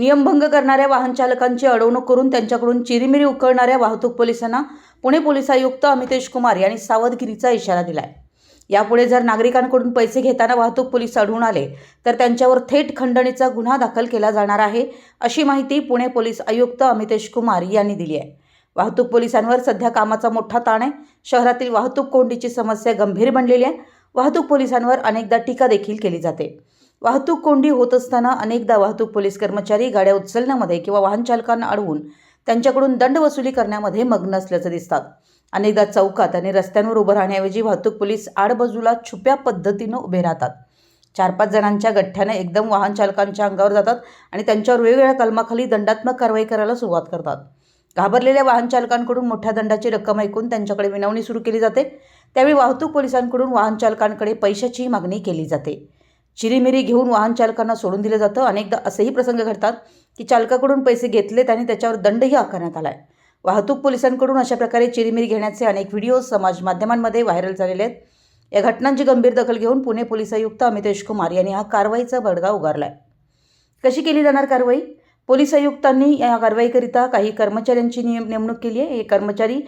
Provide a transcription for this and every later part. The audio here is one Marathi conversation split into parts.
नियमभंग करणाऱ्या वाहन चालकांची अडवणूक करून त्यांच्याकडून चिरीमिरी उकळणाऱ्या वाहतूक पोलिसांना पुणे पोलीस आयुक्त अमितेश कुमार यांनी सावधगिरीचा इशारा दिलाय. यापुढे जर नागरिकांकडून पैसे घेताना वाहतूक पोलीस आढळून आले तर त्यांच्यावर थेट खंडणीचा गुन्हा दाखल केला जाणार आहे अशी माहिती पुणे पोलीस आयुक्त अमितेश कुमार यांनी दिली आहे. वाहतूक पोलिसांवर सध्या कामाचा मोठा ताण आहे. शहरातील वाहतूक कोंडीची समस्या गंभीर बनलेली आहे. वाहतूक पोलिसांवर अनेकदा टीका देखील केली जाते. वाहतूक कोंडी होत असताना अनेकदा वाहतूक पोलीस कर्मचारी गाड्या उचलण्यामध्ये किंवा वाहन चालकांना अडवून त्यांच्याकडून दंड वसुली करण्यामध्ये मग्न असल्याचं दिसतात. अनेकदा चौकात आणि रस्त्यांवर उभं राहण्याऐवजी वाहतूक पोलीस आडबाजूला छुप्या पद्धतीनं उभे राहतात. चार पाच जणांच्या गठ्ठ्याने एकदम वाहन चालकांच्या अंगावर जातात आणि त्यांच्यावर वेगवेगळ्या कलमाखाली दंडात्मक कारवाई करायला सुरुवात करतात. घाबरलेल्या वाहन चालकांकडून मोठ्या दंडाची रक्कम ऐकून त्यांच्याकडे विनवणी सुरू केली जाते. त्यावेळी वाहतूक पोलिसांकडून वाहन चालकांकडे मागणी केली जाते. चिरीमिरी घेऊन वाहन चालकांना सोडून दिलं जातं. अनेकदा असेही प्रसंग घडतात की चालकाकडून पैसे घेतलेत आणि त्याच्यावर दंडही आकारण्यात आला आहे वाहतूक पोलिसांकडून अशा प्रकारे चिरीमिरी घेण्याचे अनेक व्हिडिओ समाज माध्यमांमध्ये व्हायरल झालेले आहेत. या घटनांची गंभीर दखल घेऊन पुणे पोलीस आयुक्त अमितेश कुमार यांनी हा कारवाईचा बडगा उगारला आहे कशी केली जाणार कारवाई? पोलीस आयुक्तांनी या कारवाईकरिता काही कर्मचाऱ्यांची नियम नेमणूक केली आहे. हे कर्मचारी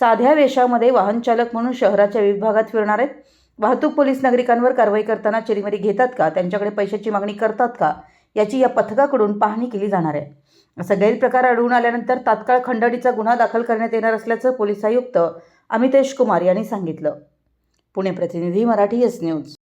साध्या वेशामध्ये वाहन चालक म्हणून शहराच्या विभागात फिरणार आहेत. वाहतूक पोलीस नागरिकांवर कारवाई करताना चिरीमिरी घेतात का? त्यांच्याकडे पैशाची मागणी करतात का? याची या पथकाकडून पाहणी केली जाणार आहे. असा गैरप्रकार आढळून आल्यानंतर तात्काळ खंडणीचा गुन्हा दाखल करण्यात येणार असल्याचं पोलीस आयुक्त अमितेश कुमार यांनी सांगितलं. पुणे प्रतिनिधी मराठी एस न्यूज.